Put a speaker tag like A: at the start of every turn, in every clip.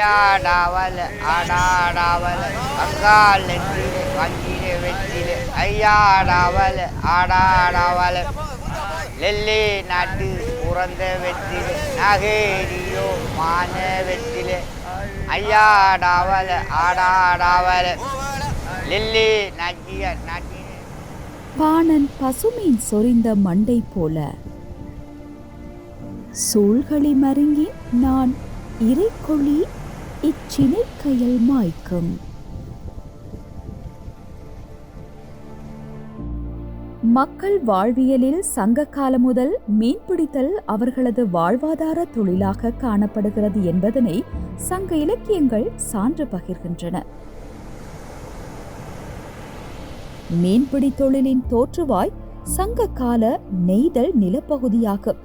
A: ஐயாடாவல ஆடாடாவல அங்கால் நெற்றிலே வங்கிலே வெற்றிலே. ஐயாடாவல ஆடாடாவல. லெல்லே நாட்டு பிறந்த வெற்றிலே நகேரியோ மான வெற்றிலே. ஐயாடாவல ஆடாடாவல. லெல்லே நாட்டிய
B: பாணன் பசுமையின் சொரிந்த மண்டை போல. சூழ்களை மருங்கி நான் இச்சினை இச்சினைக்கயல் மாய்க்கும். மக்கள் வாழ்வியலில் சங்க காலம் முதல் மீன்பிடித்தல் அவர்களது வாழ்வாதார தொழிலாக காணப்படுகிறது என்பதனை சங்க இலக்கியங்கள் சான்று பகிர்கின்றன. மீன்பிடி தொழிலின் தோற்றுவாய் சங்க கால நெய்தல் நிலப்பகுதியாகும்.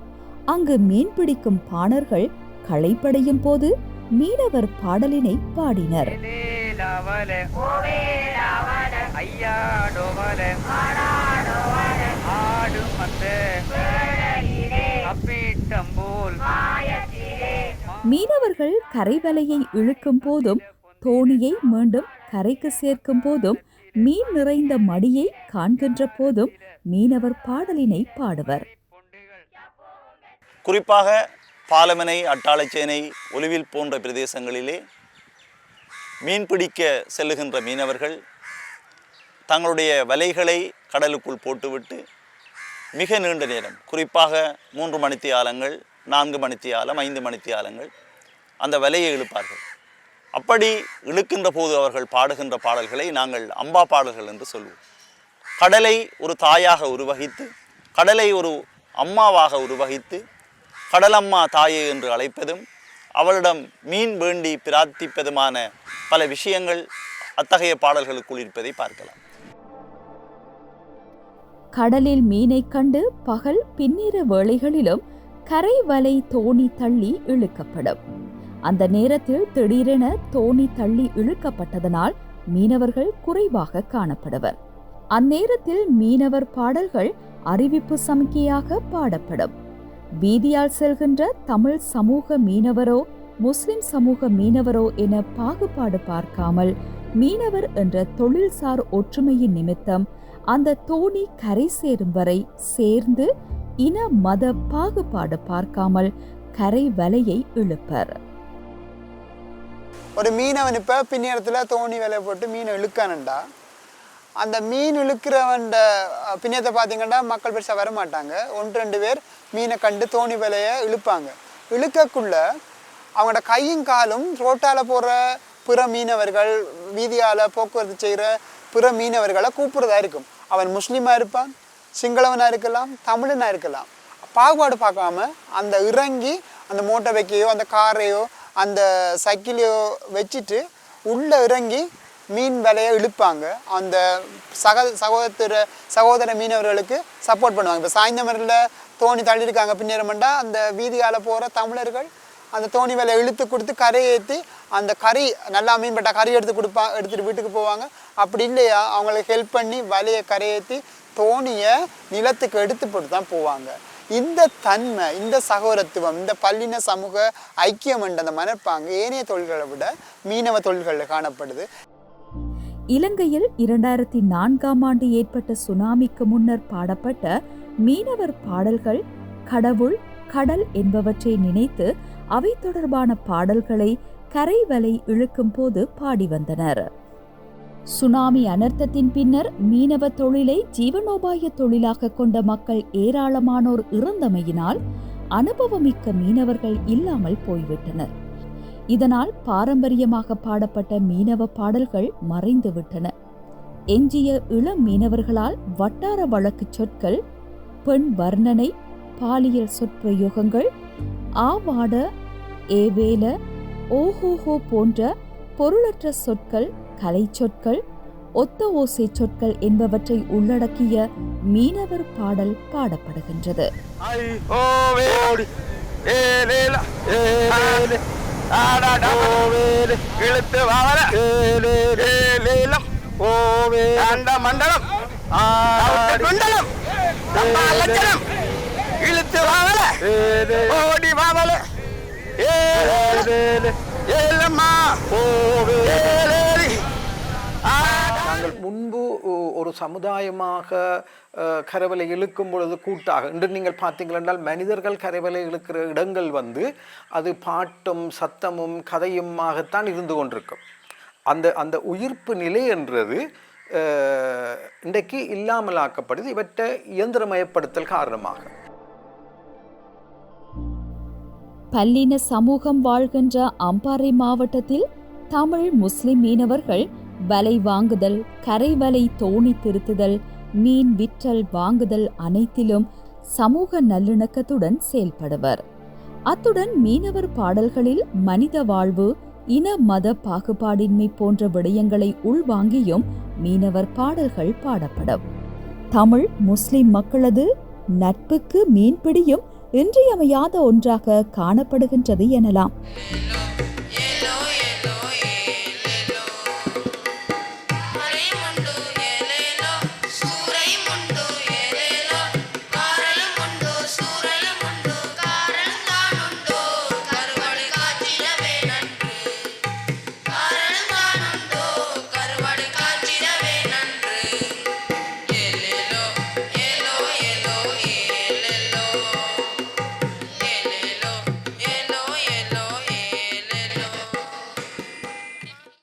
B: அங்கு மீன்பிடிக்கும் பாணர்கள் களைப்படையும் போது மீனவர் பாடலினை பாடினர். மீனவர்கள் கரைவலையை இழுக்கும் போதும் தோணியை மீண்டும் கரைக்கு சேர்க்கும் போதும் மீன் நிறைந்த மடியை காண்கின்ற போதும் மீனவர் பாடலினை பாடுவர்.
C: குறிப்பாக பாலமனை அட்டாளச்சேனை ஒலிவில் போன்ற பிரதேசங்களிலே மீன்பிடிக்க செல்லுகின்ற மீனவர்கள் தங்களுடைய வலைகளை கடலுக்குள் போட்டுவிட்டு மிக நீண்ட நேரம் குறிப்பாக மூன்று மணித்தியாலங்கள் நான்கு மணித்தியாலம் ஐந்து மணித்தியாலங்கள் அந்த வலையை இழுப்பார்கள். அப்படி இழுக்கின்ற போது அவர்கள் பாடுகின்ற பாடல்களை நாங்கள் அம்பா பாடல்கள் என்று சொல்வோம் கடலை ஒரு தாயாக உருவகித்து கடலை ஒரு அம்மாவாக உருவகித்து கடலம்மா தாயே என்று அழைப்பதும் அவளிடம் மீன் வேண்டி பிரார்த்திப்பதுமான பல விஷயங்கள் அத்தகைய பாடல்களுக்குள் இருப்பதை பார்க்கலாம்.
B: கடலில் மீனைக் கண்டு பகல் பின்னிர வேளைகளிலும் கரை வலை தோணி தள்ளி இழுக்கப்படும். அந்த நேரத்தில் திடீரென தோணி தள்ளி இழுக்கப்பட்டதனால் மீனவர்கள் குறைவாக காணப்படுவர். அந்நேரத்தில் மீனவர் பாடல்கள் அறிவிப்பு சமிக்கையாக பாடப்படும். வீதியால் செல்கின்ற தமிழ் சமூக மீனவரோ முஸ்லிம் சமூக மீனவரோ என பாகுபாடு பார்க்காமல் மீனவர் என்ற தொழில்சார் ஒற்றுமையின் நிமித்தம் அந்த தோணி கரை சேரும் வரை சேர்ந்து இன மத பாகுபாடு பார்க்காமல் கரை வலையை இழுப்பர்.
D: ஒரு மீனவன் இப்போ பின்னேரத்தில் தோணி வலை போட்டு மீனை இழுக்கானண்டா? அந்த மீன் இழுக்கிறவன் அஹ், பின்னத்தை பார்த்தீங்கன்னா மக்கள் பெருசாக வர மாட்டாங்க ஒன்று ரெண்டு பேர் மீனை கண்டு தோணி விலையை இழுப்பாங்க. இழுக்கக்குள்ள அவங்களோட கையும் காலும் ரோட்டால் போகிற பிற மீனவர்கள் வீதியால் போக்குவரத்து செய்கிற பிற மீனவர்களை கூப்பிட்றதா இருக்கும். அவன் முஸ்லீமாக இருப்பான் சிங்களவனாக இருக்கலாம் தமிழனாக இருக்கலாம். பாகுபாடு பார்க்காம அந்த இறங்கி அந்த மோட்டர் வைக்கையோ அந்த காரையோ அந்த சைக்கிளையோ வச்சுட்டு உள்ளே இறங்கி மீன் விலையை இழுப்பாங்க. அந்த சக சகோதர சகோதர மீனவர்களுக்கு சப்போர்ட் பண்ணுவாங்க. இப்போ சாய்ந்தமரில் தோணி தள்ளியிருக்காங்க. பின்னேறமெண்டா அந்த வீதியால் போகிற தமிழர்கள் அந்த தோணி விலையை இழுத்து கொடுத்து கரையை ஏற்றி அந்த கறி நல்லா மீன் கறி எடுத்து கொடுப்பா எடுத்துகிட்டு வீட்டுக்கு போவாங்க. அப்படி இல்லையா? அவங்களுக்கு ஹெல்ப் பண்ணி வலையை கரையேற்றி தோணியை நிலத்துக்கு எடுத்து போட்டு தான் போவாங்க. இந்த தன்மை இந்த சகோதரத்துவம் இந்த பல்லின சமூக ஐக்கியம் என்ற அந்த மனப்பாங்கு ஏனைய தொழில்களை விட மீனவ தொழில்களில் காணப்படுது.
B: இலங்கையில் இரண்டாயிரத்தி நான்காம் ஆண்டு ஏற்பட்ட சுனாமிக்கு முன்னர் பாடப்பட்ட மீனவர் பாடல்கள் கடவுள் கடல் என்பவற்றை நினைத்து அவை தொடர்பான பாடல்களை கரை வலை இழுக்கும் போது பாடி வந்தனர். சுனாமி அனர்த்தத்தின் பின்னர் மீனவ தொழிலை ஜீவனோபாய தொழிலாக கொண்ட மக்கள் ஏராளமானோர் இறந்தமையினால் அனுபவமிக்க மீனவர்கள் இல்லாமல் போய்விட்டனர். இதனால் பாரம்பரியமாக பாடப்பட்ட மீனவ பாடல்கள் மறைந்துவிட்டன. எஞ்சிய இளம் மீனவர்களால் வட்டார வழக்குச் சொற்கள் பெண் வர்ணனை பாலியல் சொற்பிரயோகங்கள் ஆவாட ஏவேல ஓஹோஹோ போன்ற பொருளற்ற சொற்கள் கலை சொற்கள் ஒத்த ஓசை சொற்கள் என்பவற்றை உள்ளடக்கிய மீனவர் பாடல் பாடப்படுகின்றது.
A: இழுத்து ஏலே ஏலேலம். ஓவே அண்ட மண்டலம். தப்பா லட்சணம். இழுத்து வாவல ஓடி வாவல ஏலே. ஏலம்மா. ஏலேலி.
E: ஒரு சமுதாயமாக கரவலை இழுக்கும் பொழுது கூட்டாக இன்று நீங்கள் பார்த்தீங்கள் என்றால் மனிதர்கள் கரவலை இழுக்கிற இடங்கள் வந்து அது பாட்டும் சத்தமும் கதையுமாகத்தான் இருந்து கொண்டிருக்கும். அந்த அந்த உயிர்ப்பு நிலை என்றது இன்றைக்கு இல்லாமலாக்கப்படுது. இவற்றை இயந்திரமயப்படுத்தல் காரணமாக.
B: பல்லின சமூகம் வாழ்கின்ற அம்பாறை மாவட்டத்தில் தமிழ் முஸ்லிம் மீனவர்கள் வலை வாங்குதல் கரை வலை தோணி திருத்துதல் மீன் விற்றல் வாங்குதல் அனைத்திலும் சமூக நல்லிணக்கத்துடன் செயல்படுவர். அத்துடன் மீனவர் பாடல்களில் மனித வாழ்வு இன மத பாகுபாடின்மை போன்ற விடயங்களை உள்வாங்கியும் மீனவர் பாடல்கள் பாடப்படும். தமிழ் முஸ்லிம் மக்களது நட்புக்கு மீன்பிடியும் இன்றியமையாத ஒன்றாக காணப்படுகின்றது எனலாம்.